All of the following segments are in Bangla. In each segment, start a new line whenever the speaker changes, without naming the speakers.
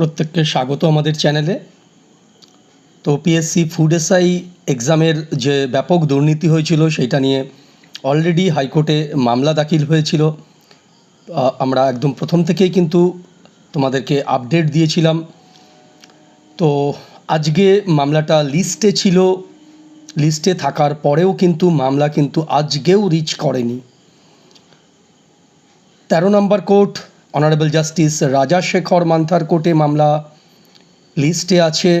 প্রত্যেককে স্বাগত আমাদের চ্যানেলে। তো পিএসসি ফুড এসআই এক্সামের যে ব্যাপক দুর্নীতি হয়েছিল সেটা নিয়ে অলরেডি হাইকোর্টে মামলা দাখিল হয়েছিল। আমরা একদম প্রথম থেকেই কিন্তু তোমাদেরকে আপডেট দিয়েছিলাম। তো আজকে মামলাটা লিস্টে ছিল। লিস্টে থাকার পরেও কিন্তু মামলা কিন্তু আজকেও রিচ করেনি। তেরো number court honourable justice Rajashekhar Mantha কোর্টে মামলা লিস্টে আছে।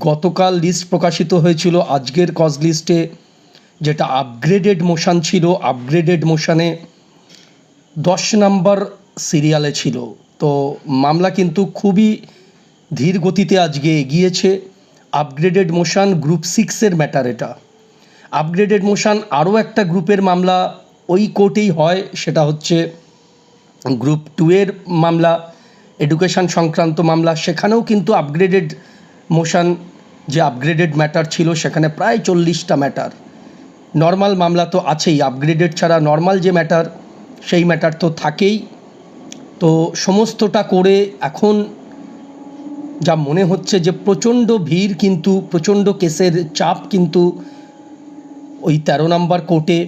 গতকাল লিস্ট প্রকাশিত হয়েছিল, আজকের কজ লিস্টে যেটা আপগ্রেডেড মোশন ছিল আপগ্রেডেড মোশনে দশ নম্বর সিরিয়ালে ছিল। তো মামলা কিন্তু খুবই ধীর গতিতে আজকে এগিয়েছে। আপগ্রেডেড মোশন গ্রুপ সিক্সের ম্যাটার এটা। আপগ্রেডেড মোশন আরও একটা গ্রুপের মামলা ওই কোর্টেই হয়, সেটা হচ্ছে গ্রুপ টু এর মামলা, এডুকেশন সংক্রান্ত মামলা, সেখানেও কিন্তু আপগ্রেডেড মোশন যে আপগ্রেডেড ম্যাটার ছিল, সেখানে প্রায় চল্লিশটা ম্যাটার নর্মাল মামলা তো আছেই আপগ্রেডেড ছাড়া নর্মাল যে ম্যাটার সেই ম্যাটার তো থাকেই। তো সমস্তটা করে এখন যা মনে হচ্ছে যে প্রচণ্ড ভিড় কিন্তু, প্রচণ্ড কেসের চাপ কিন্তু ওই তেরো নম্বর কোর্টে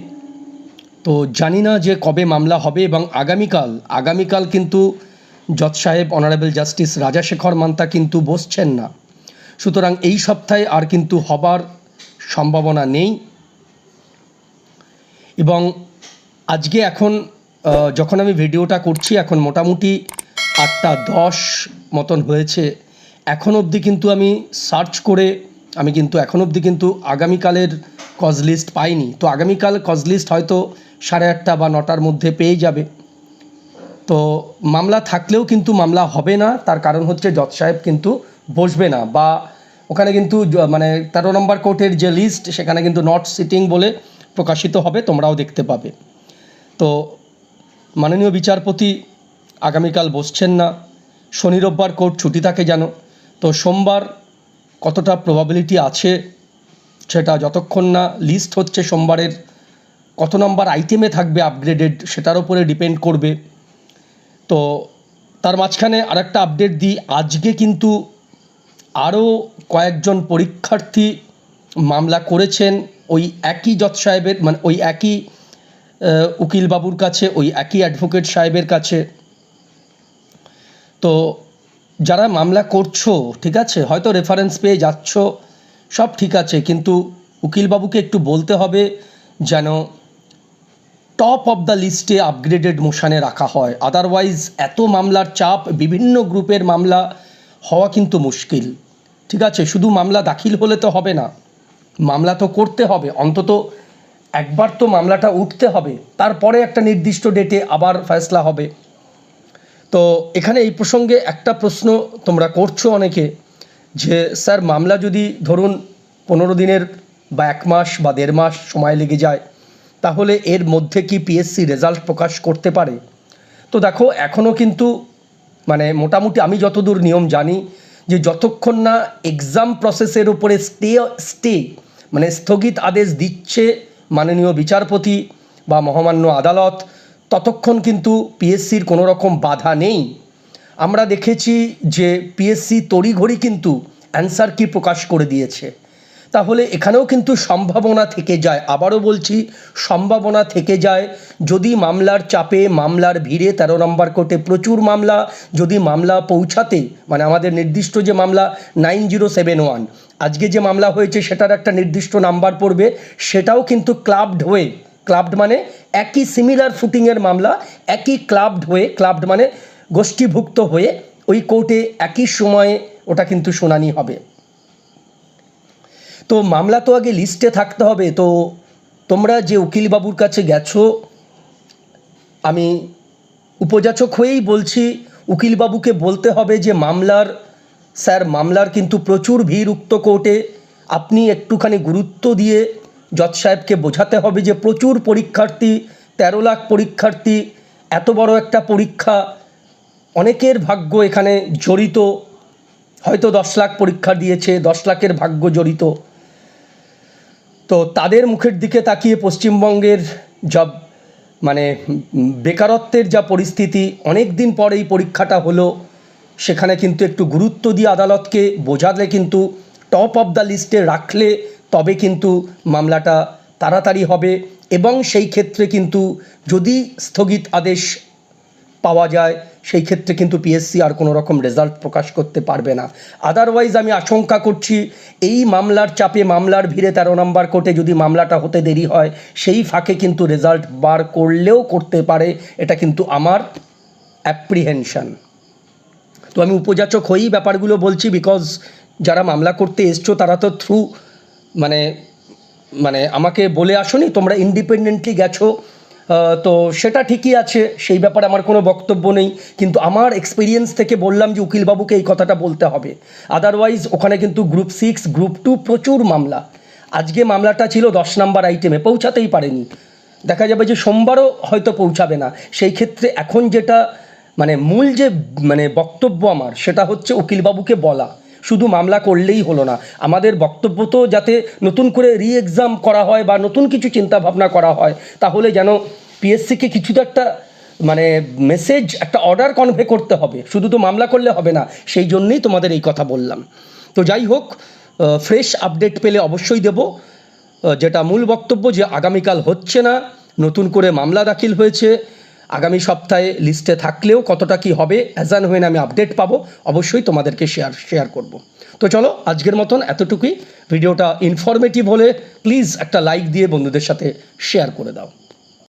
তো জানি না যে কবে মামলা হবে এবং আগামীকাল আগামীকাল কিন্তু জজ সাহেব অনারেবল জাস্টিস রাজাশেখর মান্তা কিন্তু বসছেন না। সুতরাং এই সপ্তাহে আর কিন্তু হবার সম্ভাবনা নেই। এবং আজকে এখন যখন আমি ভিডিওটা করছি, এখন মোটামুটি আটটা দশ মতন হয়েছে। এখন অবধি কিন্তু আমি সার্চ করে, আমি কিন্তু এখন অবধি কিন্তু আগামীকালের কজ লিস্ট পাইনি। তো আগামীকাল কজ লিস্ট হয়তো সাড়ে আটটা বা নটার মধ্যে পেয়ে যাবে। তো মামলা থাকলেও কিন্তু মামলা হবে না। তার কারণ হচ্ছে জজ সাহেব কিন্তু বসবে না বা ওখানে কিন্তু মানে তেরো নম্বর কোর্টের যে লিস্ট সেখানে কিন্তু নট সিটিং বলে প্রকাশিত হবে, তোমরাও দেখতে পাবে। তো মাননীয় বিচারপতি আগামীকাল বসছেন না। শনি রোববার কোর্ট ছুটি থাকে জানো। তো সোমবার কতটা প্রবাবিলিটি আছে সেটা যতক্ষণ না লিস্ট হচ্ছে সোমবারের, কত নম্বর আইটেমে থাকবে আপগ্রেডেড সেটার উপরে ডিপেন্ড করবে। তো তার মাঝখানে আরেকটা আপডেট দিই, আজকে কিন্তু আরও কয়েকজন পরীক্ষার্থী মামলা করেছেন ওই একই জজ সাহেবের মানে ওই একই উকিলবাবুর কাছে, ওই একই অ্যাডভোকেট সাহেবের কাছে। তো যারা মামলা করছ, ঠিক আছে? হয়তো রেফারেন্স পেয়ে যাচ্ছ। সব ঠিক আছে, কিন্তু উকিলবাবুকে একটু বলতে হবে যেন টপ অফ দ্য লিস্টে আপগ্রেডেড মোশানে রাখা হয়। আদারওয়াইজ এত মামলার চাপ, বিভিন্ন গ্রুপের মামলা হওয়া কিন্তু মুশকিল। ঠিক আছে, শুধু মামলা দাখিল হলে তো হবে না, মামলা তো করতে হবে। অন্তত একবার তো মামলাটা উঠতে হবে। তারপরে একটা নির্দিষ্ট ডেটে আবার ফয়সলা হবে। তো এখানে এই প্রসঙ্গে একটা প্রশ্ন তোমরা করছ অনেকে। যে, স্যার, মামলা যদি ধরুন পনেরো দিনের বা এক মাস বা দেড় মাস সময় লেগে যায়, তাহলে এর মধ্যে কি পিএসসি রেজাল্ট প্রকাশ করতে পারে? তো দেখো এখনও কিন্তু মানে মোটামুটি আমি যতদূর নিয়ম জানি, যে যতক্ষণ না এক্সাম প্রসেসের উপরে স্টে স্টে মানে স্থগিত আদেশ দিচ্ছে মাননীয় বিচারপতি বা মহামান্য আদালত, ততক্ষণ কিন্তু পিএসসির কোনো রকম বাধা নেই। আমরা দেখেছি যে পিএসসি তড়িঘড়ি কিন্তু অ্যান্সার কি প্রকাশ করে দিয়েছে। তাহলে এখানেও কিন্তু সম্ভাবনা থেকে যায়। আবারও বলছি, সম্ভাবনা থেকে যায়। যদি মামলার চাপে, মামলার ভিড়ে, তেরো নম্বর কোর্টে প্রচুর মামলা, যদি মামলা পৌঁছাতে মানে আমাদের নির্দিষ্ট যে মামলা, নাইন জিরো সেভেন ওয়ান, আজকে যে মামলা হয়েছে সেটার একটা নির্দিষ্ট নাম্বার পড়বে। সেটাও কিন্তু ক্লাবড হয়ে ক্লাবড মানে একই সিমিলার ফুটিংয়ের মামলা, একই ক্লাবড হয়ে ক্লাবড মানে গোষ্ঠীভুক্ত হয়ে ওই কোর্টে একই সময়ে ওটা কিন্তু শুনানি হবে। তো মামলা তো আগে লিস্টে থাকতে হবে। তো তোমরা যে উকিলবাবুর কাছে গেছো, আমি উপযাচক হয়েই বলছি, উকিলবাবুকে বলতে হবে যে মামলার, স্যার মামলার কিন্তু প্রচুর ভিড় উক্ত কোর্টে। আপনি একটুখানি গুরুত্ব দিয়ে জজ সাহেবকে বোঝাতে হবে যে প্রচুর পরীক্ষার্থী, তেরো লাখ পরীক্ষার্থী, এত বড় একটা পরীক্ষা অনেকের ভাগ্য এখানে জড়িত। হয়তো দশ লাখ পরীক্ষা দিয়েছে, দশ লাখের ভাগ্য জড়িত। তো তাদের মুখের দিকে তাকিয়ে পশ্চিমবঙ্গের যা মানে বেকারত্বের যা পরিস্থিতি অনেক দিন পর এই পরীক্ষাটা হলো। সেখানে কিন্তু একটু গুরুত্ব দিয়ে আদালতকে বোঝালে কিন্তু টপ অফ দ্য লিস্টে রাখলে তবে কিন্তু মামলাটা তাড়াতাড়ি হবে। এবং সেই ক্ষেত্রে কিন্তু যদি স্থগিত আদেশ পাওয়া যায়, সেই ক্ষেত্রে কিন্তু পিএসসি আর কোনো রকম রেজাল্ট প্রকাশ করতে পারবে না। আদারওয়াইজ আমি আশঙ্কা করছি, এই মামলার চাপে মামলার ভিড়ে তেরো নম্বর কোর্টে যদি মামলাটা হতে দেরি হয়, সেই ফাঁকে কিন্তু রেজাল্ট বার করলেও করতে পারে, এটা কিন্তু আমার অ্যাপ্রিহেনশন তো আমি উপযাচক হয়েই ব্যাপারগুলো বলছি বিকজ যারা মামলা করতে এসছো, তারা তো থ্রু মানে মানে আমাকে বলে আসনি, তোমরা ইন্ডিপেন্ডেন্টলি গেছো। তো সেটা ঠিকই আছে, সেই ব্যাপারে আমার কোনো বক্তব্য নেই, কিন্তু আমার এক্সপিরিয়েন্স থেকে বললাম যে উকিলবাবুকে এই কথাটা বলতে হবে। আদারওয়াইজ ওখানে কিন্তু গ্রুপ সিক্স গ্রুপ টু প্রচুর মামলা। আজকে মামলাটা ছিল দশ নাম্বার আইটেমে পৌঁছাতেই পারেনি। দেখা যাবে যে সোমবারও হয়তো পৌঁছাবে না। সেই ক্ষেত্রে এখন যেটা মানে মূল যে মানে বক্তব্য আমার, সেটা হচ্ছে উকিলবাবুকে বলা। শুধু মামলা করলেই হলো না। আমাদের বক্তব্য তো যাতে নতুন করে রি এক্সাম করা হয় বা নতুন কিছু চিন্তা ভাবনা করা হয়, তাহলে যেন পিএসসিকে কিছু তো একটা মানে মেসেজ একটা অর্ডার কনভে করতে হবে। শুধু তো মামলা করলে হবে না, সেই জন্যেই তোমাদের এই কথা বললাম। তো যাই হোক ফ্রেশ আপডেট পেলে অবশ্যই দেবো। যেটা মূল বক্তব্য যে আগামীকাল হচ্ছে না, নতুন করে মামলা দাখিল হয়েছে। আগামী সপ্তাহে লিস্টে থাকলেও কতটা কি হবে অ্যাজান হয়ে আমি আপডেট পাবো, অবশ্যই তোমাদেরকে শেয়ার শেয়ার করব। তো চলো, আজকের মতন এতটুকুই। ভিডিওটা ইনফরমেটিভ হলে প্লিজ একটা লাইক দিয়ে বন্ধুদের সাথে শেয়ার করে দাও।